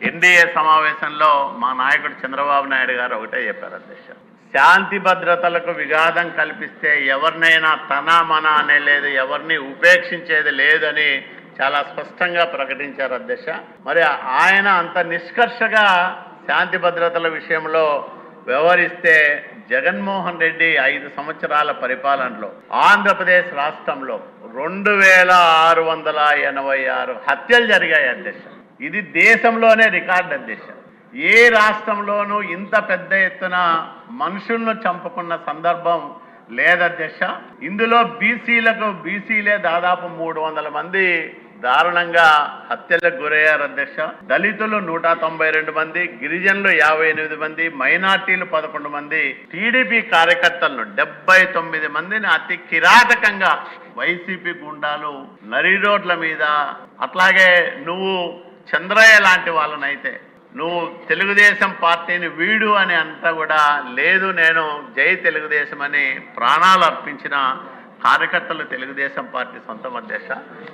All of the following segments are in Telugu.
ఎన్డీఏ సమావేశంలో మా నాయకుడు చంద్రబాబు నాయుడు గారు ఒకటే చెప్పారు అధ్యక్ష. శాంతి భద్రతలకు విఘాతం కల్పిస్తే ఎవరినైనా తన మన అనే లేదు ఎవరిని ఉపేక్షించేది లేదని చాలా స్పష్టంగా ప్రకటించారు అధ్యక్ష. మరి ఆయన అంత నిష్కర్షగా శాంతి భద్రతల విషయంలో వ్యవహరిస్తే జగన్మోహన్ రెడ్డి ఐదు సంవత్సరాల పరిపాలనలో ఆంధ్రప్రదేశ్ రాష్ట్రంలో రెండు వేల ఆరు వందల ఎనభై ఆరు హత్యలు జరిగాయి అధ్యక్ష. ఇది దేశంలోనే రికార్డ్ అధ్యక్ష ఏ రాష్ట్రంలోనూ ఇంత పెద్ద ఎత్తున మనుషులను చంపుకున్న సందర్భం లేదధ్యక్ష ఇందులో బీసీలకు బీసీలే దాదాపు మూడు వందల మంది దారుణంగా హత్యలకు గురయ్యారు అధ్యక్ష దళితులు నూట తొంభై రెండు మంది గిరిజనులు యాభై ఎనిమిది మంది మైనార్టీలు పదకొండు మంది. టీడీపీ కార్యకర్తలను డెబ్బై తొమ్మిది మందిని అతి కిరాతకంగా వైసీపీ గుండాలు నరి రోడ్ల మీద అట్లాగే నువ్వు చంద్రయ్య లాంటి వాళ్ళనైతే నువ్వు తెలుగుదేశం పార్టీని వీడు అని అంతా కూడా లేదు నేను జై తెలుగుదేశం అని ప్రాణాలు అర్పించిన కార్యకర్తలు తెలుగుదేశం పార్టీ సొంతం అధ్యక్ష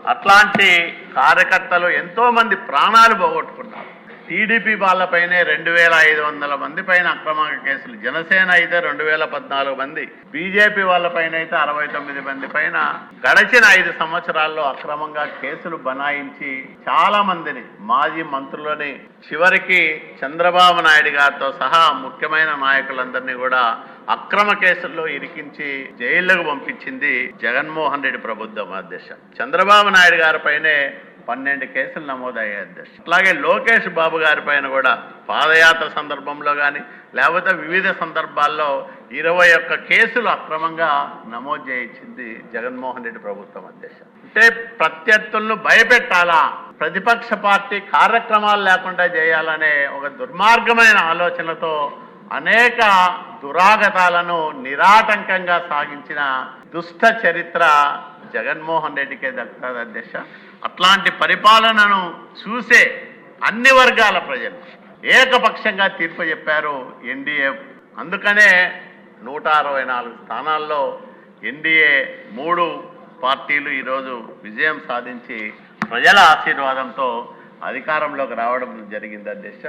అట్లాంటి కార్యకర్తలు ఎంతోమంది ప్రాణాలు పోగొట్టుకున్నారు. టీడీపీ వాళ్ళపైనే రెండు వేల ఐదు వందల మంది పైన అక్రమ కేసులు. జనసేన అయితే రెండు వేల పద్నాలుగు మంది. బీజేపీ వాళ్ళపైన అయితే అరవై తొమ్మిది మంది పైన గడిచిన ఐదు సంవత్సరాల్లో అక్రమంగా కేసులు బనాయించి చాలా మందిని మాజీ మంత్రులని చివరికి చంద్రబాబు నాయుడు గారితో సహా ముఖ్యమైన నాయకులందరినీ కూడా అక్రమ కేసుల్లో ఇరికించి జైళ్ళకు పంపించింది జగన్మోహన్ రెడ్డి ప్రభుత్వం అధ్యక్ష. చంద్రబాబు నాయుడు గారి పైనే పన్నెండు కేసులు నమోదయ్యాయి అధ్యక్ష. అట్లాగే లోకేష్ బాబు గారి పైన కూడా పాదయాత్ర సందర్భంలో కానీ లేకపోతే వివిధ సందర్భాల్లో ఇరవై ఒక్క కేసులు అక్రమంగా నమోదు చేయించింది జగన్మోహన్ రెడ్డి ప్రభుత్వం అధ్యక్ష. అంటే ప్రత్యర్థులను భయపెట్టాలా? ప్రతిపక్ష పార్టీ కార్యక్రమాలు లేకుండా చేయాలనే ఒక దుర్మార్గమైన ఆలోచనతో అనేక దురాగతాలను నిరాటంకంగా సాగించిన దుష్ట చరిత్ర జగన్మోహన్ రెడ్డికే దక్కుతుంది అధ్యక్ష. అట్లాంటి పరిపాలనను చూసే అన్ని వర్గాల ప్రజలు ఏకపక్షంగా తీర్పు చెప్పారు ఎన్డీఏ. అందుకనే నూట అరవై నాలుగు స్థానాల్లో ఎన్డీఏ మూడు పార్టీలు ఈరోజు విజయం సాధించి ప్రజల ఆశీర్వాదంతో అధికారంలోకి రావడం జరిగింది అధ్యక్ష.